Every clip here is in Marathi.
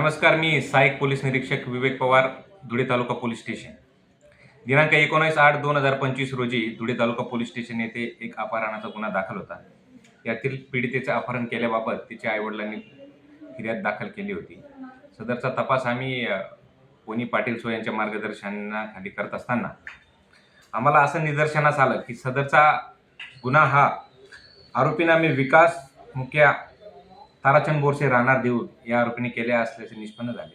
नमस्कार मी सहाय्यक पोलीस निरीक्षक विवेक पवार धुळे तालुका पोलीस स्टेशन. दिनांक एकोणीस आठ दोन हजार पंचवीस रोजी धुळे तालुका पोलीस स्टेशन येथे एक अपहरणाचा गुन्हा दाखल होता. यातील पीडितेचे अपहरण केल्याबाबत तिच्या आईवडिलांनी फिर्याद दाखल केली होती. सदरचा तपास आम्ही अ, कोणी पाटील सो यांच्या मार्गदर्शनाखाली करत असताना आम्हाला असं निदर्शनास आलं की सदरचा गुन्हा हा आरोपीनामे विकास मुख्या ताराचंद बोरसे राहणार देऊळ या आरोपीने केले असल्याचे निष्पन्न झाले.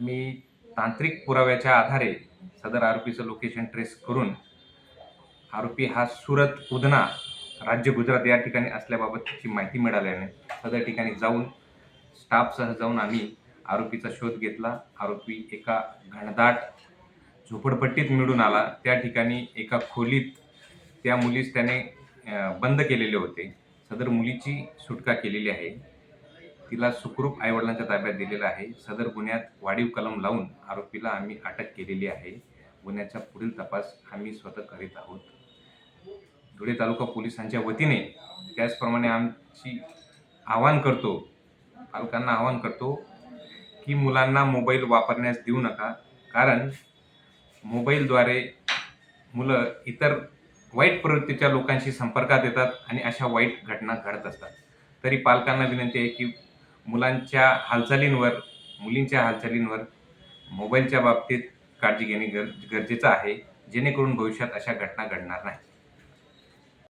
आम्ही तांत्रिक पुराव्याच्या आधारे सदर आरोपीचं लोकेशन ट्रेस करून आरोपी हा सुरत उधना राज्य गुजरात या ठिकाणी असल्याबाबतची माहिती मिळाल्याने सदर ठिकाणी जाऊन स्टाफसह जाऊन आम्ही आरोपीचा शोध घेतला. आरोपी एका घनदाट झोपडपट्टीत मिळून आला. त्या ठिकाणी एका खोलीत त्या मुलीस त्याने बंद केलेले होते. सदर मुलीची सुटका केलेली आहे. तिला सुखरूप आईवडिलांच्या ताब्यात दिलेलं आहे. सदर गुन्ह्यात वाढीव कलम लावून आरोपीला आम्ही अटक केलेली आहे. गुन्ह्याचा पुढील तपास आम्ही स्वतः करीत आहोत. धुळे तालुका पोलिसांच्या वतीने त्याचप्रमाणे आमची आवाहन करतो पालकांना आवाहन करतो की मुलांना मोबाईल वापरण्यास देऊ नका. कारण मोबाईलद्वारे मुलं इतर वाईट प्रवृत्तीच्या लोकांशी संपर्कात येतात आणि अशा वाईट घटना घडत असतात. तरी पालकांना विनंती आहे की मुलांच्या हालचालींवर मुलींच्या हालचालींवर मोबाईलच्या बाबतीत काळजी घेणे गर गरजेचं आहे जेणेकरून भविष्यात अशा घटना घडणार नाही